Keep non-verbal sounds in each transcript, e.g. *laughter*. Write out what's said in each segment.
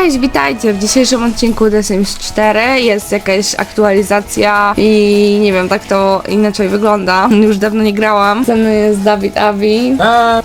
Cześć, witajcie! W dzisiejszym odcinku The Sims 4 jest jakaś aktualizacja i nie wiem, tak to inaczej wygląda. Już dawno nie grałam. Ze mną jest Dawid Avi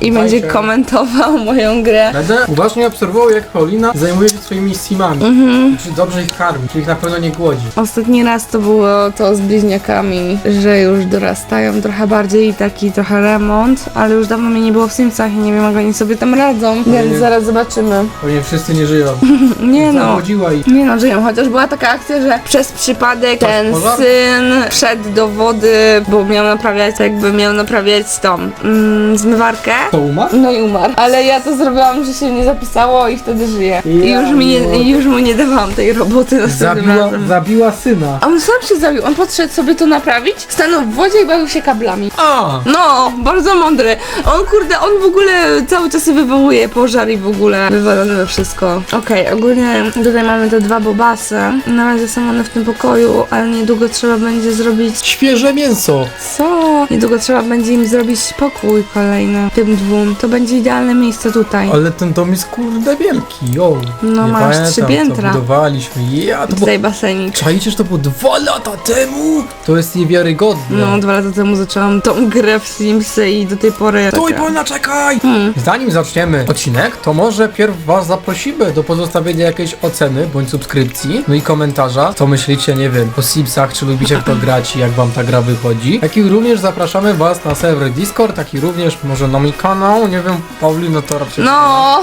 i będzie fajnie. komentował *laughs* moją grę. Będę uważnie obserwował, jak Paulina zajmuje się swoimi simami. Mhm. Czy dobrze ich karmi, czy ich na pewno nie głodzi. Ostatni raz to było to z bliźniakami, że już dorastają trochę bardziej i taki trochę remont, ale już dawno mnie nie było w Simsach i nie wiem jak oni sobie tam radzą, więc zaraz zobaczymy. Pewnie wszyscy nie żyją. *laughs* Nie no. Zachodziła i Nie no, żyją, chociaż była taka akcja, że przez przypadek ten pożar? syn wszedł do wody, bo miał naprawiać, jakby miał naprawiać tą mm, zmywarkę. to umarł? No i umarł. Ale ja to zrobiłam, że się nie zapisało i wtedy żyje. I Ja już, mi nie, i już mu nie dawałam tej roboty następnym Zabiła, razem. zabiła syna. A on sam się zabił, on podszedł sobie to naprawić, stanął w wodzie i bawił się kablami. A! No, bardzo mądry. On kurde, on w ogóle cały czas wywołuje pożar i w ogóle wywalone we wszystko. Okej, ogólnie tutaj mamy te dwa bobasy. Na razie są one w tym pokoju, ale niedługo trzeba będzie zrobić... Świeże mięso. Co? Niedługo trzeba będzie im zrobić pokój kolejny, tym dwóm. To będzie idealne miejsce tutaj. Ale ten dom jest kurde wielki, o. No, nie masz pamiętam, trzy co piętra. budowaliśmy. Ja, to było... Tutaj basenik. Czajcie, że to było dwa lata temu? To jest niewiarygodne. No, dwa lata temu zaczęłam tą grę w Simsy i do tej pory... Stój, taka- Polna, czekaj! Hmm. Zanim zaczniemy odcinek, to może pierw was zaprosimy do pozostawienia jakiejś oceny bądź subskrypcji, no i komentarza, co myślicie, nie wiem, o Simsach, czy lubicie w to *laughs* grać i jak wam ta gra wychodzi. Jak i również zapraszamy was na serwer Discord, tak i również może na mój kanał, nie wiem, Paulino to raczej... No,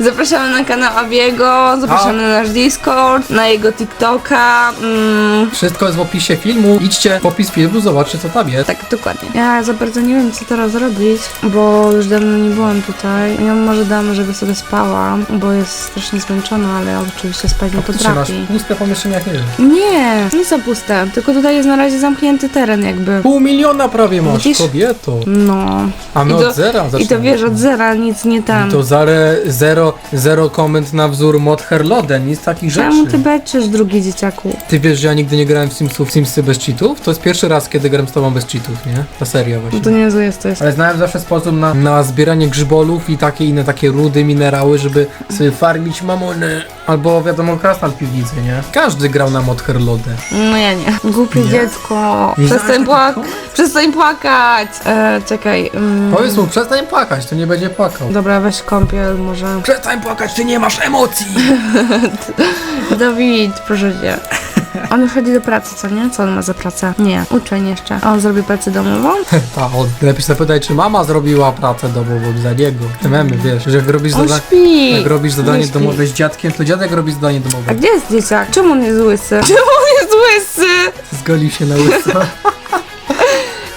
zapraszamy na kanał Abiego, zapraszamy na nasz Discord, na jego TikToka. Mm, Wszystko jest w opisie filmu, idźcie w opis filmu, zobaczcie co tam jest. tak, dokładnie. Ja za bardzo nie wiem, co teraz robić, bo już dawno nie byłam tutaj. Ja może dam, żeby sobie spała, bo jest strasznie zmęczona, ale oczywiście spać nie Ty trzymasz potrafi. puste pomieszczenie jak nie wiem. Nie, nie są puste, tylko tutaj jest na razie zamknięty teren jakby. Pół miliona prawie masz, Widzisz? kobieto. No. A my I to- od zera I to zaczynamy. wiesz, od zera nic nie tam. I to zare, zero, zero koment na wzór mod Herloden, nic takich rzeczy. Czemu ty beczysz, drugi dzieciaku? Ty wiesz, że ja nigdy nie grałem w Simsów, Simsy bez cheatów? To jest pierwszy raz, kiedy gram z tobą bez cheatów, nie? Ta seria No właśnie. to niezłe jest to jest. Ale znałem zawsze sposób na, na zbieranie grzybolów i takie inne takie rudy, minerały, żeby sobie farmić mamony. Albo wiadomo, krasnal piwnicy, nie? Każdy grał na mod Herloden. No ja nie. Głupie Nie? dziecko. Nie? Przestań płakać. E, czekaj. Mm. Powiedz mu, przestań płakać, to nie będzie płakał. Dobra, weź kąpiel może. Przestań płakać, ty nie masz emocji! *laughs* Dawid, proszę cię. On chodzi do pracy, co nie? Co on ma za pracę? Nie, uczeń jeszcze. A on zrobi pracę domową? *laughs* Ta, on. Lepiej zapytaj, czy mama zrobiła pracę domową za niego. Te memy, wiesz, że jak robisz On zadanie... śpi. Jak robisz Nie zadanie śpi. domowe z dziadkiem, to dziadek robi zadanie A domowe. gdzie jest dzieciak? Czemu on jest łysy? *laughs* Czemu on jest łysy? Zgolił się na łyso.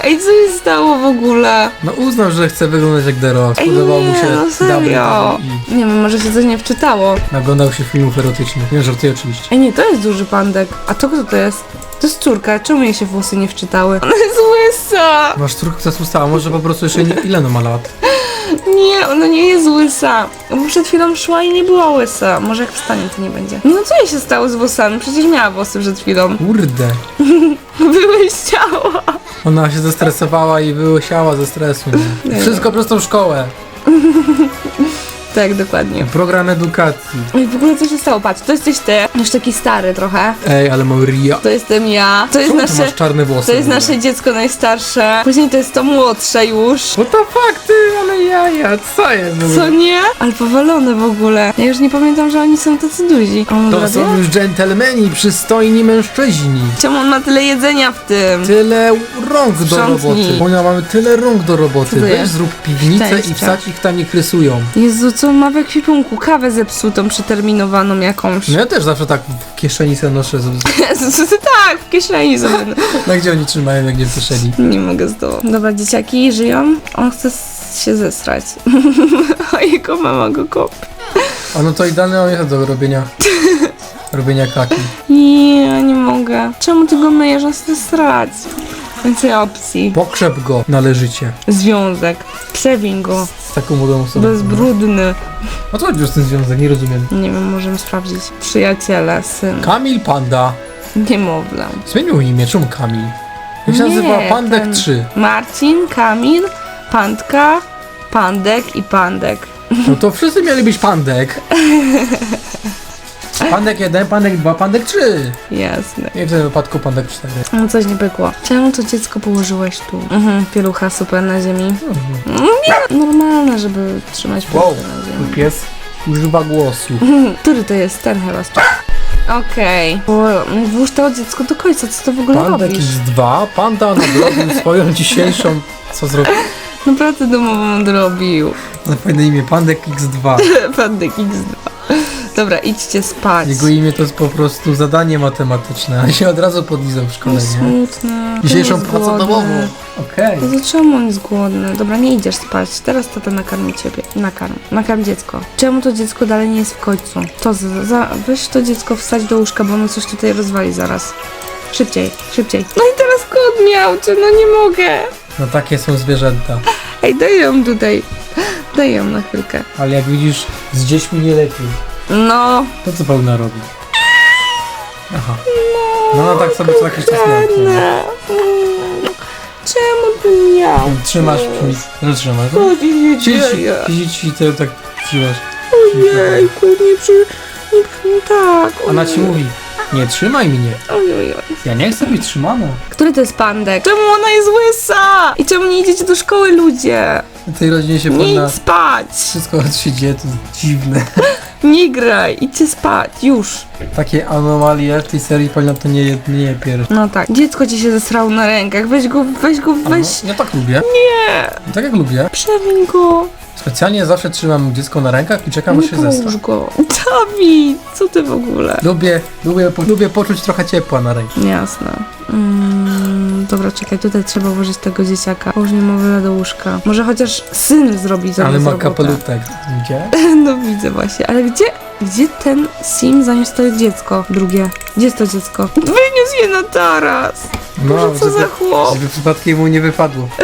Ej, co się stało w ogóle? No uznał, że chce wyglądać jak The Rock. Ej, Podobał nie, mu się no serio. i Nie wiem, może się coś nie wczytało. naglądał się filmów erotycznych. Nie, żartuję oczywiście. Ej, nie, to jest duży pandek. A to kto to jest? To jest córka. Czemu jej się włosy nie wczytały? Ona jest łysa! Masz trójkę, która ustała, może po prostu jeszcze nie... Ile ona ma lat? *laughs* Nie, ona nie jest łysa. Bo przed chwilą szła i nie była łysa. Może jak wstanie, to nie będzie. No co jej się stało z włosami? Przecież miała włosy przed chwilą. Kurde. *laughs* *laughs* Były ciała. Ona się zestresowała i wyłysiała ze stresu. Nie. Wszystko przez tą szkołę. *laughs* Tak, dokładnie. Program edukacji. Oj, w ogóle co się stało? Patrz, to jesteś ty. Już taki stary trochę. Ej, ale mam ria. To jestem ja. To jest Czemu ty nasze... masz czarne włosy? To jest w ogóle? nasze dziecko najstarsze. Później to jest to młodsze już. What the fuck, ty, ale jaja, co jest w ogóle? Co nie? Ale powalone w ogóle. Ja już nie pamiętam, że oni są tacy duzi. A on To są już dżentelmeni, przystojni mężczyźni. Czemu on ma tyle jedzenia w tym? Tyle rąk do Sprzątnij. roboty. Monia, mamy tyle rąk do Co roboty. to Weź jest? zrób piwnicę Szczęście. i wsadź ich tam niech rysują. Jezu, co ma w ekwipunku? Kawę zepsutą, przeterminowaną jakąś. No ja też zawsze tak w kieszeni sobie noszę. *laughs* tak, w kieszeni sobie. Na gdzie oni trzymają, jak nie w kieszeni? Nie mogę z tobą. Dobra, dzieciaki żyją. On chce się zesrać. *laughs* A jego mama go kopi. A no to idealny on jest do robienia. *laughs* robienia kaki. Nie, nie mogę. Czemu ty go myjesz? On chce srać. Więcej opcji. Pokrzep go należycie. Związek. Przewiń go. Z taką młodą osobą. Bezbrudny. A co chodzi o ten związek? Nie rozumiem. Nie wiem, możemy sprawdzić. Przyjaciele, syn. Kamil Panda. Niemowlę. Zmienił imię, czemu Kamil? Jak się Nie, nazywa Pandek ten- 3. Marcin, Kamil, Pandka, Pandek i Pandek. No to wszyscy mieli być pandek. *laughs* Pandek 1, pandek 2, pandek 3. Jasne. I w tym wypadku pandek 4. No coś nie pykło. Czemu to dziecko położyłeś tu? Mhm, pielucha super na ziemi. Mm, Nie, normalne, żeby trzymać Wow, pieluchę na mój ziemi. pies używa głosu. Który to jest? Ten chyba. Okej. Okay. Włóż to dziecko do końca, co to w ogóle Pandek robisz? X2, panda nadrobił *laughs* swoją dzisiejszą... Co zrobił? Naprawdę domową odrobił. Na fajne imię, Pandek X2. *laughs* Pandek X2. Dobra, idźcie spać. Jego imię to jest po prostu zadanie matematyczne, a się od razu podlizał w szkole, nie? smutne. Dzisiejszą pracę domową. Okej. No to czemu on jest głodny? Dobra, nie idziesz spać. Teraz tata nakarmi ciebie. Nakarm. Nakarm dziecko. Czemu to dziecko dalej nie jest w końcu? To za, za, weź to dziecko wstać do łóżka, bo ono coś tutaj rozwali zaraz. Szybciej, szybciej. No i teraz kot miał, czy no nie mogę. No takie są zwierzęta. Ej, daj ją tutaj. Daj ją na chwilkę. Ale jak widzisz, z dziećmi nie lepiej. No, To co pełna robi? Aha. No, no tak sobie co jakiś czas miał. Anna. Mm, Czemu ty miał? Trzymasz, no trzymasz. Co ci się Ci, dzieje? ty tak trzymasz. Ojejku, nie przy... Nie przy... Tak. Ona ci mówi, nie trzymaj mnie. Oj, oj, oj. Ja nie chcę być trzymana. Który to jest pandek? Czemu ona jest łysa? I czemu nie idziecie do szkoły, ludzie? W tej rodzinie się Nie powinna... idź spać! Wszystko się dzieje, to jest dziwne. *laughs* Nie graj, idźcie spać, już. Takie anomalie w tej serii powinno to nie, nie pierwsze. No tak, dziecko ci się zesrało na rękach, weź go, weź go, weź... No, ja tak lubię. Nie! Tak jak lubię. Przewiń go, Specjalnie zawsze trzymam dziecko na rękach i czekam, aż się połóż go. Dawid, co ty w ogóle? Lubię, lubię, po, lubię poczuć trochę ciepła na rękach. Jasne. Mm, dobra, czekaj, tutaj trzeba włożyć tego dzieciaka. Połóż niemowlę do łóżka. Może chociaż syn zrobi za Ale ma robotę. kapelutek. Gdzie? *laughs* No widzę właśnie, ale gdzie, gdzie ten Sim zaniósł to dziecko drugie? Gdzie jest to dziecko? Wyniósł je na taras! Boże, co za chłop! żeby przypadkiem mu nie wypadło. *laughs*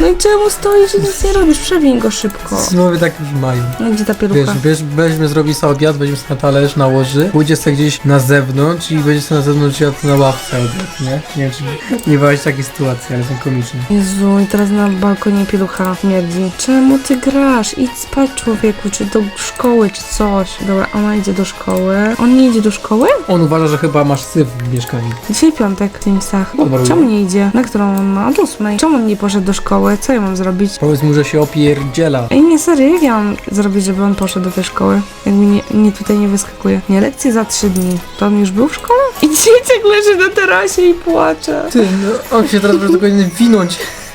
No i czemu stoisz i nic nie robisz? Przewiń go szybko. Simowie tak już mają. No gdzie ta Wiesz, pielucha? wiesz, weźmie, zrobi sobie obiad, weźmie sobie na talerz, nałoży, pójdzie sobie gdzieś na zewnątrz i będzie sobie na zewnątrz jadł na ławce obiad, nie? Nie wiem, czy *laughs* nie bałeś takiej sytuacji, ale są komiczne. Jezu, i teraz na balkonie pielucha śmierdzi. Czemu ty grasz? Idź spać człowieku, czy do szkoły, czy coś. Dobra, ona idzie do szkoły. On nie idzie do szkoły? On uważa, że chyba masz syf w mieszkaniu. Dzisiaj piątek w Teamsach. Dobra, Czemu nie idzie? Na którą on ma? Od ósmej. Czemu on nie poszedł do szkoły? Co ja mam zrobić? Powiedz mu, że się opierdziela. Ej, nie, serio, jak ja mam zrobić, żeby on poszedł do tej szkoły? Jak mi nie, nie tutaj nie wyskakuje. Nie, lekcje za trzy dni. To on już był w szkole? *laughs* I dzieciak leży na tarasie i płacze. Ty, no, on się teraz będzie tylko winąć. *laughs*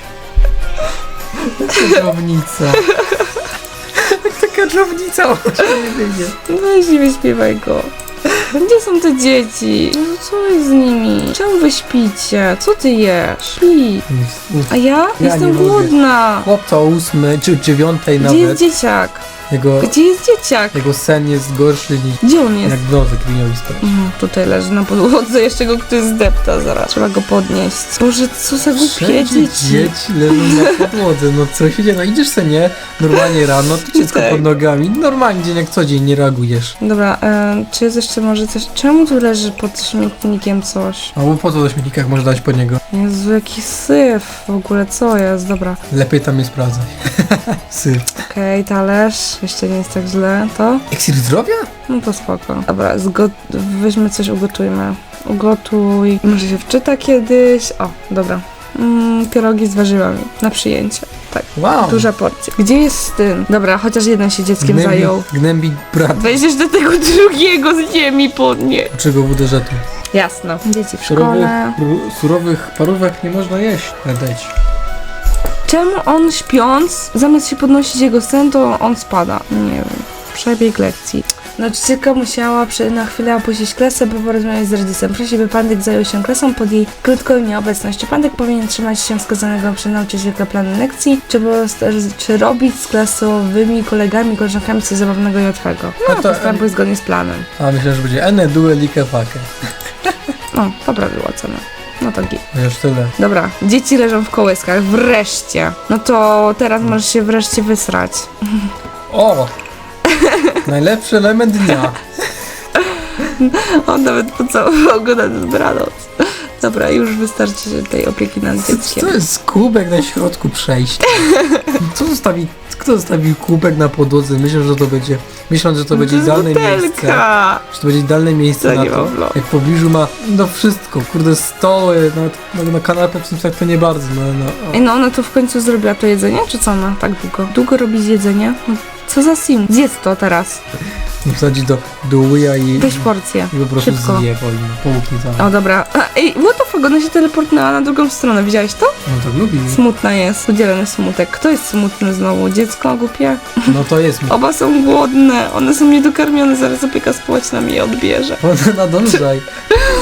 *laughs* Jak taka dżownica, on się nie wyjdzie. Weź i wyśpiewaj go. Gdzie są te dzieci? No co jest z nimi? Czemu wy śpicie? Co ty jesz? Śpi. A ja? Jestem nie mogę. głodna. Chłopca o ósmej czy dziewiątej Gdzie jest nawet, dzieciak? Jego, Gdzie jest dzieciak? jego sen jest gorszy niż Gdzie on jest? jak griniowi spać. Mhm, tutaj leży na podłodze, jeszcze go ktoś zdepta zaraz. Trzeba go podnieść. Boże, co za głupie Wszędzie dzieci. dzieci leżą na podłodze, no co się dzieje? No idziesz se nie, normalnie rano, to dziecko Tak. pod nogami, normalnie dzień jak co dzień nie reagujesz. Dobra, e, czy jest jeszcze może coś... Czemu tu leży pod śmietnikiem coś? A bo po co do śmietnikach może dać pod niego? Jezu, jaki syf. W ogóle co jest? Dobra. Lepiej tam nie sprawdzaj. *laughs* Syf. Okej, talerz. Jeszcze nie jest tak źle. To? Iksir zdrowia? No to spoko. Dobra, zgo- weźmy coś, ugotujmy. Ugotuj. Może się wczyta kiedyś. O, dobra. Mm, pierogi z warzywami na przyjęcie. Tak, Wow. duża porcja. Gdzie jest syn? Dobra, chociaż jeden się dzieckiem Gnębi, zajął. gnębi brat. Weźmiesz do tego drugiego z ziemi podnie. Czego w uderzetu? Jasno. Dzieci w Surowych, szkole. surowych parówek nie można jeść. Dać. Czemu on śpiąc, zamiast się podnosić jego sen, to on spada? Nie wiem. Przebieg lekcji. Nauczycielka musiała przy, na chwilę opuścić klasę, by porozmawiać z rodzicem. Prosi, by Pandek zajął się klasą pod jej krótką nieobecność. Pandek powinien trzymać się wskazanego przez nauczycielkę planu lekcji, czy, czy robić z klasowymi kolegami, koleżankami coś zabawnego i łatwego. No, No to- postępuj zgodnie z planem. A myślę, że będzie ene due like fake. *laughs* No, poprawił ocenę. No to git. No już tyle. Dobra, dzieci leżą w kołyskach, wreszcie. No to teraz możesz się wreszcie wysrać. O! Najlepszy element dnia. *laughs* On nawet pocałował go na dobranoc. Dobra, już wystarczy tej opieki nad dzieckiem. To jest kubek na środku przejścia. Co zostawi, kto zostawił kubek na podłodze? Myślę, że to będzie, myśląc, że to będzie idealne miejsce. butelka. Że to będzie idealne miejsce To na nie to. Jak w pobliżu ma, no wszystko, kurde, stoły, nawet na, na kanapę w Simsach to nie bardzo, no, no. Ej, no ona to w końcu zrobiła to jedzenie, czy co ona tak długo? Długo robić jedzenie? No, co za sim? Zjedz to teraz. wsadzi do, do łyja i, Weź porcję. i po prostu Szybko. zje wolno, półki tam. O, dobra. A, Ej, what the fuck, ona się teleportnęła na drugą stronę, widziałeś to? No tak lubi. Smutna jest, udzielony smutek. Kto jest smutny znowu? Dziecko głupie? No to jest. *laughs* Oba są głodne, one są niedokarmione, zaraz opieka społeczna mi je odbierze. *laughs* Ona nadążaj.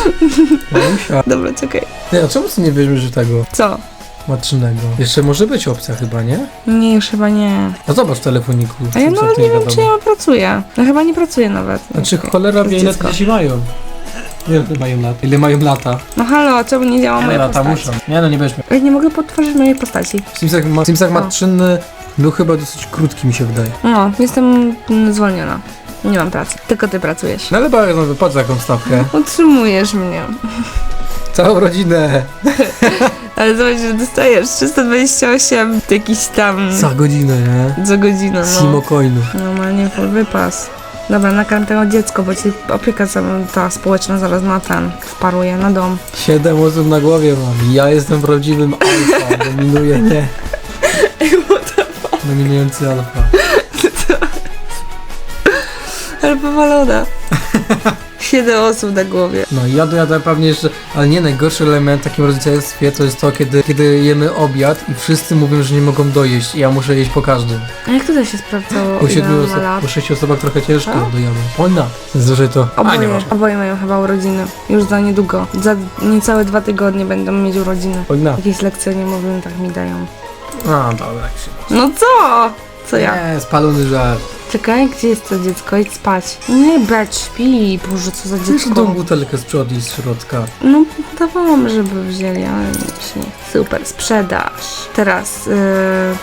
*laughs* Mamusia. Dobra, czekaj. Nie, a czemu ty nie weźmiesz tego Co? Matczynego? Jeszcze może być opcja chyba, nie? Nie, już chyba nie. No zobacz w telefoniku. A ja Simsach nawet to nie wiem, wiadomo. czy ja pracuję. Ja chyba nie pracuję nawet. Znaczy cholera wie ile Dziecko. dzieci mają. Ile mają lat? Ile mają lata? No halo, a czemu nie działa moja lata postać? muszą? Nie no, nie. Ej, nie mogę potworzyć mojej postaci. W Simsach, ma, w Simsach O. matczynny był chyba dosyć krótki mi się wydaje. No, jestem mm, zwolniona. Nie mam pracy. Tylko ty pracujesz. No ale bardzo, no, patrz jaką stawkę. Utrzymujesz mnie. Całą rodzinę. *laughs* Ale zobacz, że dostajesz 328 jakiś tam Za godzinę, nie? za godzinę, no. Simo. Normalnie full wypas. Dobra, nakarm tego dziecko, bo ci opieka ta społeczna zaraz na ten wparuje na dom. Siedem osób na głowie mam. Ja jestem prawdziwym alfa. *laughs* Dominuje nie. Dominujący alfa. *laughs* Ale powalona. Siedem osób na głowie. No i ja dojadę pewnie jeszcze, ale nie, najgorszy element w takim rodzicielstwie to jest to, kiedy, kiedy jemy obiad i wszyscy mówią, że nie mogą dojeść i ja muszę jeść po każdym. A jak tutaj się sprawdzało, Po siedmiu ma lat? po sześciu osobach trochę ciężko Co? dojadę. Ona. Zazwyczaj to... A, nie Oboje, masz. oboje mają chyba urodziny. Już za niedługo. Za niecałe dwa tygodnie będą mieć urodziny. Ona. Jakieś lekcje niemowlętach tak mi dają. A, dobra, jak się No co? Co ja? Nie, spalony żart. Czekaj, gdzie jest to dziecko? Idź spać. Nie, brać, śpi. Boże, co za Chcesz tą dziecko. butelkę sprzątnij z środka. No, dawałam, żeby wzięli, ale nie się nie. Super, sprzedaż. Teraz, yy,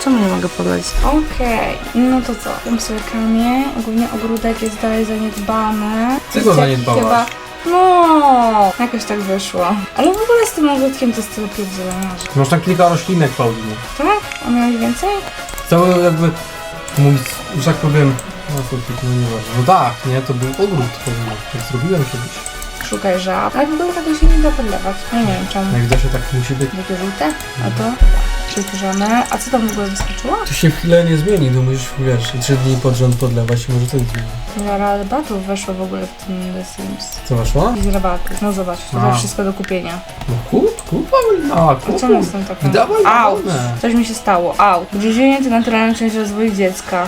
czemu nie mogę podać? Okej, no to co? Wiem sobie kamień. Ogólnie ogródek jest dalej zaniedbany. Czego Jest zaniedbałaś? Chyba... No, jakoś tak wyszło. Ale w ogóle z tym ogródkiem to jest tyle pierdzielenia, że... Masz tam kilka roślinek, Paulinie. Tak? A miałeś więcej? Cały jakby, mówić, że tak powiem, no to to nie ważne. No tak, nie, to był ogród pewnie, tak zrobiłem kiedyś. Szukaj żab. Ale w ogóle tego się nie da podlewać. Ja nie wiem czemu. Jak się tak musi być. Takie żółte? A to? Przykurzone. A co tam w ogóle wyskoczyło? To się w chwilę nie zmieni, no musisz, wiesz, trzy dni pod rząd podlewać i może to zmieni. Ile rabatów weszło w ogóle w tym The Sims? Co weszło? Jakieś rabaty. No zobacz, to wszystko do kupienia. No kup, kup, Paulina, A kup. czemu jestem taka? Dawaj, Aut! dawaj. Coś mi się stało. Aut. Gryzienie to naturalna część rozwoju dziecka.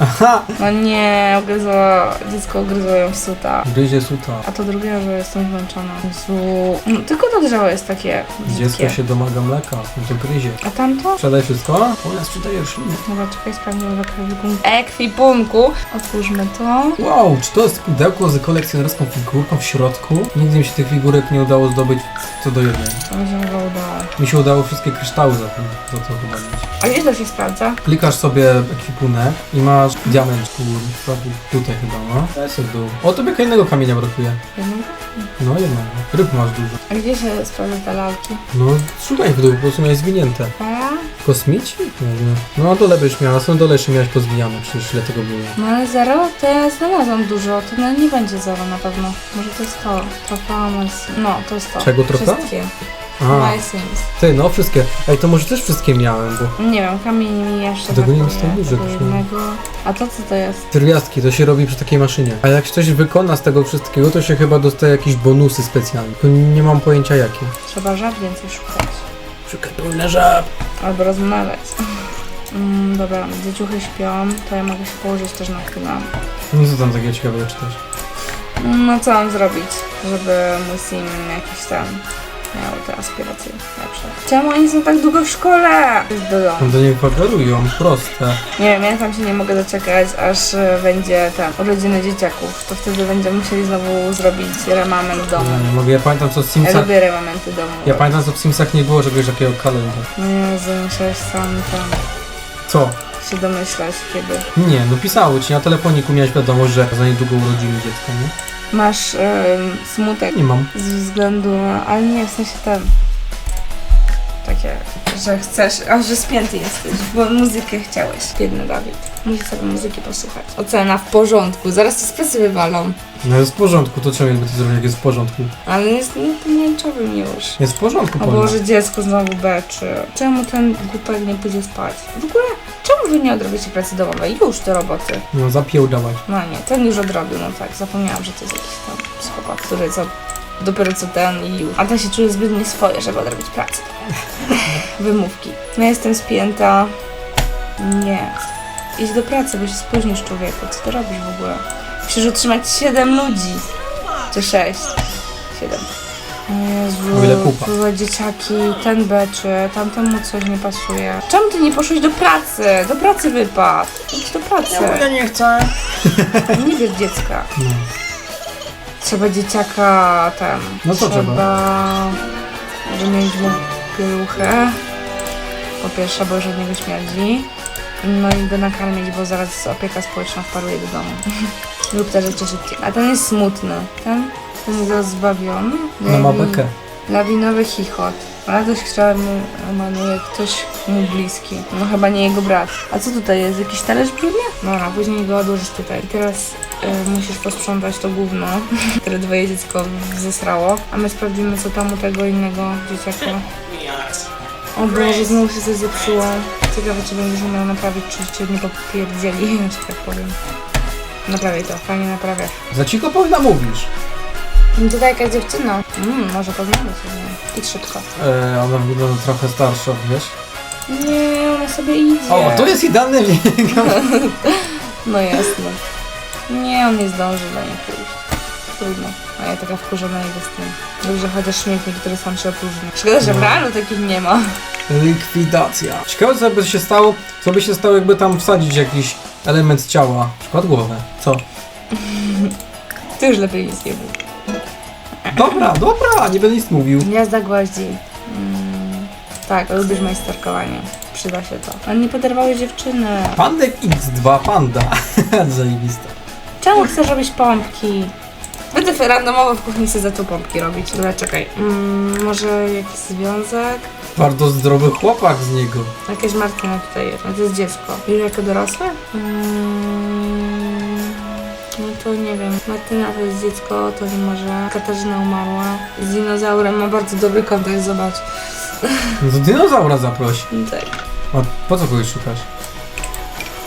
No nie, ugryzła, dziecko ugryzło ją w suta. Gryzie suta. A to drugie, że jestem zmęczona. Jezu. No, tylko to drzewo jest takie Dziecko brzydkie. się domaga mleka, no to gryzie. A tamto? Sprzedaj wszystko? Ona sprzedaje rośliny. Dobra, czekaj, sprawdzę w ekwipunku. ekwipunku. Otwórzmy to. Wow, czy to jest pudełko z kolekcjonerską figurką w środku? Nigdy mi się tych figurek nie udało zdobyć co do jednej. Chyba udało. Mi się udało wszystkie kryształy za, tym, za to chyba mieć. A gdzie to się sprawdza? Klikasz sobie ekwipunek i masz diament, kurwa, tutaj chyba, no. Sobie w dół. O, tobie innego kamienia brakuje. Jedną? No jednego. Ryb masz dużo. A gdzie się sprawdza te lalki? No, szukaj w dół, po prostu miałeś zwinięte. A? Kosmici? Nie wiem. No, na dole byś miała, samym dole jeszcze miałeś pozwijane, przecież ile tego było. No ale zero? To ja znalazłam dużo, to no, nie będzie zero na pewno. Może to jest to. Sims. No, to jest to. Czego trofea? Wszystkie. A, My Sims. ty, no wszystkie. Ej, to może też wszystkie miałem, bo Nie wiem, kamień mi jeszcze nie brakuje, dostałem dużo tego no. jednego. A to co to jest? pierwiastki to się robi przy takiej maszynie. A jak ktoś wykona z tego wszystkiego, to się chyba dostaje jakieś bonusy specjalne. Tylko nie mam pojęcia jakie. Trzeba żab więcej szukać. Szukaj pełne żab. Albo rozmawiać. Mm, dobra, dzieciuchy śpią, to ja mogę się położyć też na chwilę. No co tam takiego ciekawego czytasz? No co mam zrobić, żeby mój sim jakiś tam miał te aspiracje lepsze. Czemu oni są tak długo w szkole? Jest do domu. No to niech wagarują, proste. Nie wiem, ja tam się nie mogę doczekać, aż e, będzie ten urodziny dzieciaków. To wtedy będziemy musieli znowu zrobić remament domu. Nie mogę, ja pamiętam co w Ja Simsach... lubię remamenty domu. Ja pamiętam co w Simsach nie było czegoś takiego kalendarza. No Jezu, musiałeś sam tam Co? się domyślać kiedy. Nie, no pisało ci, na telefoniku miałeś wiadomość, że za niedługo urodzimy dziecko, nie? Masz smutek Nie mam. z względu na... Ale nie, w sensie ten... takie, że chcesz, a że spięty jesteś, bo muzykę chciałeś. Biedny Dawid. Musi sobie muzyki posłuchać. Ocena w porządku, zaraz to z pracy wywalą. No jest w porządku, to czemu jakby to zrobić, jak jest w porządku? Ale jest pomarańczowym już. Jest w porządku, O. Boże, dziecko znowu beczy. Czemu ten głupek nie pójdzie spać? W ogóle, czemu wy nie odrobicie pracy domowej? Już te roboty. No zapiełdawać. No nie, ten już odrobił, no tak, zapomniałam, że to jest jakiś tam psychopat, który co, dopiero co ten i już. A ten się czuje zbyt nieswoje, żeby odrobić pracę. *laughs* Wymówki. No jestem spięta. Nie. Idź do pracy, bo się spóźnisz człowieku. Co ty robisz w ogóle? Musisz utrzymać 7 ludzi. Czy 6? 7. Jezu, ile kupa. kurwa, dzieciaki, ten beczy, tamtemu coś nie pasuje. Czemu ty nie poszłeś do pracy? Do pracy wypadł. Idź do pracy. nie chcę. *laughs* Nie bierz dziecka. No. Trzeba dzieciaka ten. No co trzeba? wymienić mu pieluchę. Po pierwsze, bo już od niego śmierdzi. No i go nakarmić, bo zaraz opieka społeczna wparuje do domu. *laughs* Lub te rzeczy szybciej. A ten jest smutny. Ten, jest rozbawiony. No ma bekę. Lawinowy chichot. Radość, która mu emanuje ktoś mu bliski. No chyba nie jego brat. A co tutaj jest? Jakiś talerz brudny? Dobra, później go odłożysz tutaj. I teraz y, musisz posprzątać to gówno, *laughs* które twoje dziecko zesrało. A my sprawdzimy, co tam u tego innego dzieciaka. O Boże, znowu się coś zepsuło. Ciekawe, czy będziesz umiał naprawić, czy cię nie popierdzieli, *laughs* że tak powiem. Naprawiaj to, fajnie naprawiasz. Za cicho powinna mówisz. No Tutaj jakaś dziewczyna. Mm, może poznamy się z nią. Idź szybko. E, ona wygląda trochę starsza, wiesz? Nie, ona sobie idzie. O, to jest idealny *laughs* wiek. *laughs* No jasne. Nie, on nie zdąży do niej pójść. Trudno. A ja taka wkurzona idę z tym. Dobrze, chociaż śmietnik, który sam się. Szkoda, że w No. realu takich nie ma. Likwidacja. Ciekawe co by się stało, co by się stało jakby tam wsadzić jakiś element ciała. Na przykład głowę. Co? *laughs* Ty już lepiej nic nie mów. Dobra, dobra, nie będę nic mówił. Gniazda gwoździ. Mm, tak, lubisz majsterkowanie. Przyda się to. Ale nie poderwały dziewczyny. Pandek X2 Panda. *laughs* Zajebiste. Czemu chcesz robić pompki? Będę randomowo w kuchni sobie za tu pompki robić. Dobra, czekaj. Mm, może jakiś związek? Bardzo zdrowy chłopak z niego. Jakieś Martyna tutaj jest, a to jest dziecko. Już jako dorosłe? Mm, no to nie wiem. Martyna to jest dziecko, to nie może. Katarzyna umarła. Z dinozaurem ma bardzo dobry kontakt, zobacz. No to dinozaura zaproś. No *laughs* tak. A po co kogoś szukasz?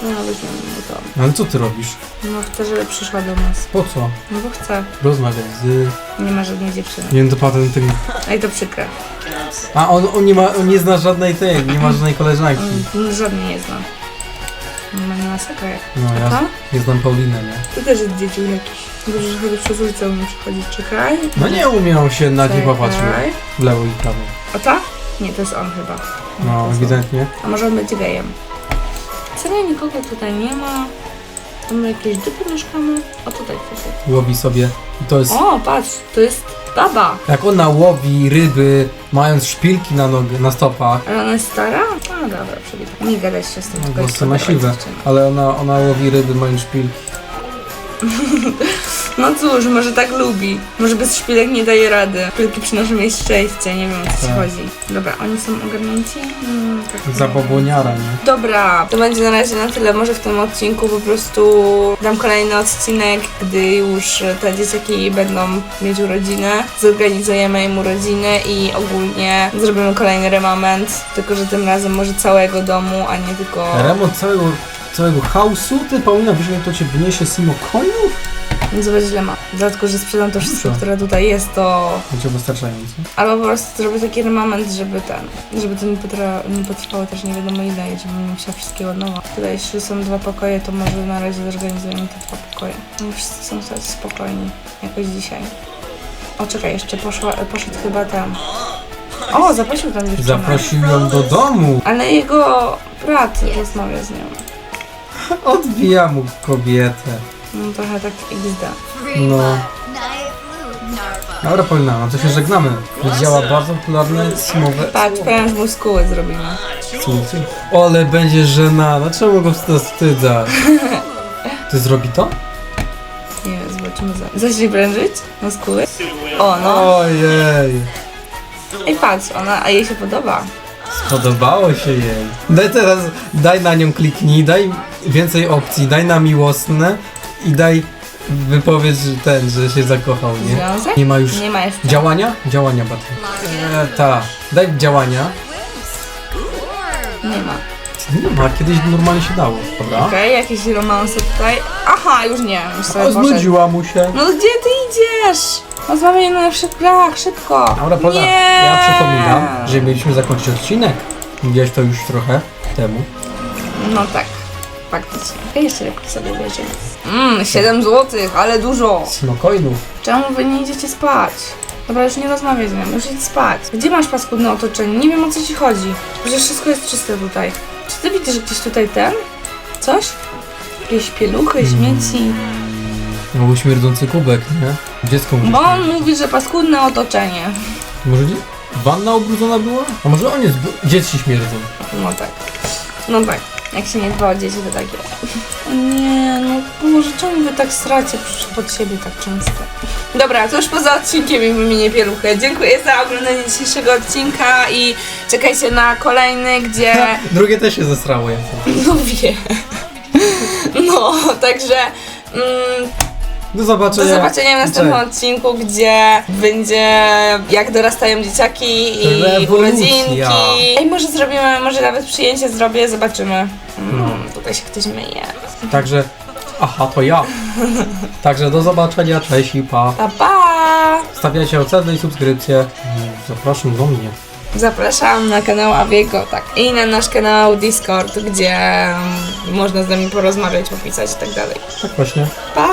No weźmiemy mu to. No ale co ty robisz? No chcę, żeby przyszła do nas. Po co? No bo chcę. Rozmawiać z... Nie ma żadnej dziewczyny. Nie wiem, to patent tego... A i to przykre. A on, on nie ma, on nie zna żadnej tej, nie ma żadnej koleżanki. On żadnej nie zna. No nie masakra jak. No ja to? nie znam Paulinę, nie? To też jest dzieciu jakiś. Dobrze, że chodzi przez ulicę umie przechodzić. Czekaj. No nie umiał się na nie popatrzył. Czekaj. W lewo i prawo. A ta? Nie, to jest on chyba. No, to jest on. ewidentnie. A może on będzie gejem? Serio, nikogo tutaj nie ma. Tu my jakieś dupy mieszkamy. O, tutaj coś jest. Łowi sobie. I to jest... O, patrz, to jest baba. Jak ona łowi ryby, mając szpilki na, nog- na stopach, Ale ona jest stara? No dobra, przewitam. Nie gadać się z tym, no, tylko jest głosy ma dobra siwe, ale ona, ona łowi ryby, mając szpilki. *laughs* No cóż, może tak lubi. Może bez szpilek nie daje rady. Szpilki przynoszą jej szczęście, nie wiem o co ci Tak. chodzi. Dobra, oni są ogarnięci? Mm, tak Zaboboniara, nie? Dobra, to będzie na razie na tyle. Może w tym odcinku po prostu dam kolejny odcinek, gdy już te dzieciaki będą mieć urodziny. Zorganizujemy im urodziny i ogólnie zrobimy kolejny remament. Tylko, że tym razem może całego domu, a nie tylko... Remont całego, całego hausu? Ty, Paulina, wiesz, jak to cię wyniesie Simo koniów? Nie zobacz ile ma. Dlatego, że sprzedam to wszystko, Co? które tutaj jest, to... Będzie wystarczająco. Albo po prostu zrobię taki remament, żeby ten... Żeby to nie, potra... nie potrwało też nie wiadomo ile i żebym nie musiała wszystkiego od nowa. Tutaj jeśli są dwa pokoje, to może na razie zorganizujemy te dwa pokoje. No wszyscy są sobie spokojni. Jakoś dzisiaj. O, czekaj, jeszcze poszła, poszedł chyba ten... O, zaprosił tam dziewczynę. Zaprosił ją do domu. Ale jego brat rozmawia z nią. Odbija mu kobietę. No trochę tak XD. No. Dobra, Paulina, no to się żegnamy. Działa bardzo popularne simowe Patrz, powiem, że muskuły zrobimy. słowo. Ole, będzie żena. Dlaczego go wstydza? Ty zrobi to? Nie wiem, zobaczymy za... Zacznie prężyć? Muskuły? O, no. Ojej. Ej, patrz, ona, a jej się podoba. Spodobało się jej. Daj teraz, daj na nią kliknij, daj więcej opcji, daj na miłosne i daj wypowiedz że ten, że się zakochał, nie? Związek? Nie ma już Nie ma jeszcze. działania? Działania bardziej. E, ta, daj działania. Nie ma. Nie ma, kiedyś normalnie się dało, dobra? Okej, jakieś romanse tutaj. Aha, już nie, już sobie A, poszedł. znudziła mu się. No gdzie ty idziesz? Rozmawiaj na naszych grach, szybko. Dobra, poza, Nie. ja przypominam, że mieliśmy zakończyć odcinek. Widziałeś to już trochę temu. No tak, faktycznie. A jeszcze lepiej sobie wierzymy. Mmm, 7 złotych, ale dużo. Snocoinów. Czemu wy nie idziecie spać? Dobra, już nie rozmawiaj z nami, już idź spać. Gdzie masz paskudne otoczenie? Nie wiem o co ci chodzi. Przecież wszystko jest czyste tutaj. Czy ty widzisz gdzieś tutaj ten? Coś? Jakieś pieluchy, śmieci? No był śmierdzący kubek, nie? Dziecko może Bo on mówi, że paskudne otoczenie. Może nie? Wanna ubrudzona była? A może on jest... Dzieci śmierdzą. No tak. No tak. Jak się nie dba o dzieci, to tak jest. Nie, no Boże, czemu wy tak stracie pod siebie tak często? Dobra, to już poza odcinkiem mi wymienię pieluchę. Dziękuję za oglądanie dzisiejszego odcinka i czekajcie na kolejny, gdzie... *laughs* Drugie też się zestrało jak No wie. No, także... Mm, Do do zobaczenia. zobaczenia w następnym Cześć. odcinku, gdzie będzie jak dorastają dzieciaki i Rewolucja. urodzinki. Ej, może zrobimy, może nawet przyjęcie zrobię, zobaczymy. Mm, tutaj się ktoś myje. Także... Aha, to ja. Także do zobaczenia, cześć i pa. Pa, pa! Stawiajcie oceny i subskrypcje. Zapraszam do mnie. Zapraszam na kanał Aviego, tak. I na nasz kanał Discord, gdzie mm, można z nami porozmawiać, popisać i tak dalej. Tak właśnie. Pa!